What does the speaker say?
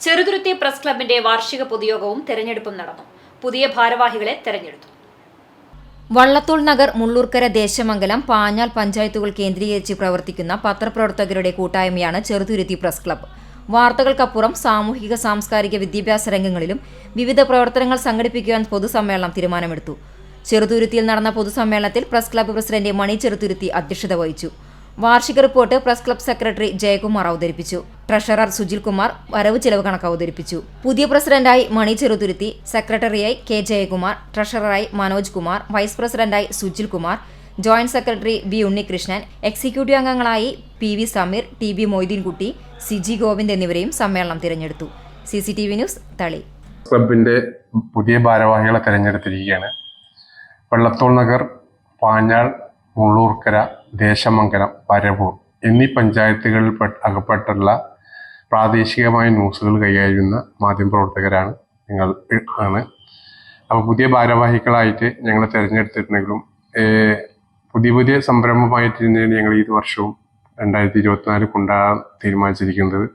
Cheruthuruthy press ക്ലബിന്റെ വാർഷിക പൊതുയോഗവും തെരഞ്ഞെടുപ്പും നടന്നു. പുതിയ ഭാരവാഹികളെ തെരഞ്ഞെടുത്തു. വള്ളത്തോൾ നഗർ മുള്ളൂർക്കര ദേശമംഗലം പാഞ്ഞാൽ പഞ്ചായത്തുകൾ കേന്ദ്രീകരിച്ച് പ്രവർത്തിക്കുന്ന പത്രപ്രവർത്തകരുടെ കൂട്ടായ്മയാണ് ചെറുതുരുത്തി പ്രസ് ക്ലബ്ബ് വാർത്തകൾക്കപ്പുറം സാമൂഹിക സാംസ്കാരിക വിദ്യാഭ്യാസ രംഗങ്ങളിലും വിവിധ പ്രവർത്തനങ്ങൾ സംഘടിപ്പിക്കുവാൻ പൊതുസമ്മേളനം തീരുമാനമെടുത്തു. ചെറുതുരുത്തിയിൽ നടന്ന പൊതുസമ്മേളനത്തിൽ press club president Mani Cheruthuruthy അധ്യക്ഷത വഹിച്ചു. വാർഷിക report press club secretary Jayakumar അവതരിപ്പിച്ചു. ട്രഷറർ സുജിൽ കുമാർ വരവ് ചെലവ് കണക്ക് അവതരിപ്പിച്ചു. പുതിയ പ്രസിഡന്റായി മണി ചെറുതുരുത്തി സെക്രട്ടറിയായി കെ ജയകുമാർ ട്രഷററായി മനോജ് കുമാർ വൈസ് പ്രസിഡന്റായി Sujil Kumar joint secretary V Unnikrishnan executive അംഗങ്ങളായി P V Sameer T B Moideenkutty Siji Govind എന്നിവരെയും സമ്മേളനം തിരഞ്ഞെടുത്തു. C C T V news Thali. ക്ലബിന്റെ പുതിയ ഭാരവാഹികളെ തെരഞ്ഞെടുത്തിരിക്കുകയാണ്. വെള്ളത്തോൾ നഗർ പാഞ്ഞാൾ മുള്ളൂർക്കര ദേശമംഗലം പരവൂർ എന്നീ പഞ്ചായത്തുകളിൽ പെട്ട് അകപ്പെട്ടുള്ള പ്രാദേശികമായ ന്യൂസുകൾ കൈകാര്യം മാധ്യമ മാധ്യമപ്രവർത്തകരാണ് നിങ്ങൾ ആണ്. അപ്പോൾ പുതിയ ഭാരവാഹികളായിട്ട് ഞങ്ങൾ തിരഞ്ഞെടുത്തിട്ടുണ്ടെങ്കിലും പുതിയ പുതിയ സംരംഭമായിട്ട് തന്നെയാണ് ഞങ്ങൾ ഈ വർഷവും രണ്ടായിരത്തി ഇരുപത്തിനാല് കൊണ്ടുപോകാൻ തീരുമാനിച്ചിരിക്കുന്നത്.